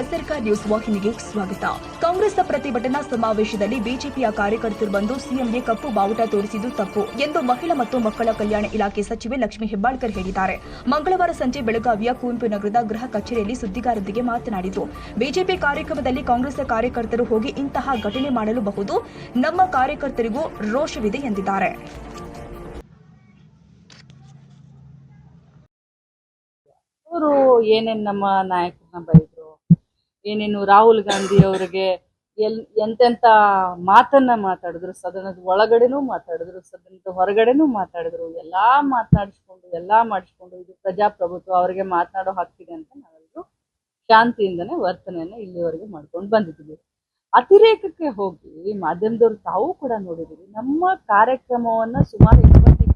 ಎಸ್ಆರ್ಕ news ವಾಹಿನಿಗೆ ಸ್ವಾಗತ. ಕಾಂಗ್ರೆಸ್ನ ಪ್ರತಿಭಟನಾ ಸಮಾವೇಶದಲ್ಲಿ ಬಿಜೆಪಿಯ ಕಾರ್ಯಕರ್ತರು ಬಂದು ಸಿಎಂಗೆ ಕಪ್ಪು ಬಾವುಟ ತೋರಿಸಿದ್ದು ತಪ್ಪು ಎಂದು ಮಹಿಳಾ ಮತ್ತು ಮಕ್ಕಳ ಕಲ್ಯಾಣ ಇಲಾಖೆ ಸಚಿವೆ ಲಕ್ಷ್ಮೀ ಹೆಬ್ಬಾಳ್ಕರ್ ಹೇಳಿದ್ದಾರೆ. ಮಂಗಳವಾರ ಸಂಜೆ ಬೆಳಗಾವಿಯ ಕುವೆಂಪು ನಗರದ ಗೃಹ ಕಚೇರಿಯಲ್ಲಿ ಸುದ್ದಿಗಾರರೊಂದಿಗೆ ಮಾತನಾಡಿದರು ಬಿಜೆಪಿ ಕಾರ್ಯಕ್ರಮದಲ್ಲಿ ಕಾಂಗ್ರೆಸ್ ಕಾರ್ಯಕರ್ತರು ಹೋಗಿ ಇಂತಹ ಘಟನೆ ಮಾಡಲು ಬಹುದು ನಮ್ಮ ಕಾರ್ಯಕರ್ತರಿಗೂ ರೋಷವಿದೆ ಎಂದಿದ್ದಾರೆ. ಏನೇನು ನಮ್ಮ ನಾಯಕರನ್ನ ಬೈದ್ರು? ಏನೇನು ರಾಹುಲ್ ಗಾಂಧಿ ಅವರಿಗೆ ಎಲ್, ಎಂತೆಂತ ಮಾತನ್ನ ಮಾತಾಡಿದ್ರು, ಸದನದ ಒಳಗಡೆನೂ ಮಾತಾಡಿದ್ರು, ಸದನದ ಹೊರಗಡೆನೂ ಮಾತಾಡಿದ್ರು, ಎಲ್ಲಾ ಮಾತನಾಡಿಸ್ಕೊಂಡು ಎಲ್ಲಾ ಮಾಡಿಸ್ಕೊಂಡು ಇದು ಪ್ರಜಾಪ್ರಭುತ್ವ ಅವರಿಗೆ ಮಾತನಾಡೋ ಹಕ್ಕಿದೆ ಅಂತ ನಾವೆಲ್ಲರೂ ಶಾಂತಿಯಿಂದನೇ ವರ್ತನೆಯನ್ನ ಇಲ್ಲಿವರೆಗೆ ಮಾಡ್ಕೊಂಡು ಬಂದಿದ್ದೀವಿ. ಅತಿರೇಕಕ್ಕೆ ಹೋಗಿ ಮಾಧ್ಯಮದವ್ರು ತಾವು ಕೂಡ ನೋಡಿದ್ದೀವಿ ನಮ್ಮ ಕಾರ್ಯಕ್ರಮವನ್ನ ಸುಮಾರು ಇಪ್ಪತ್ತು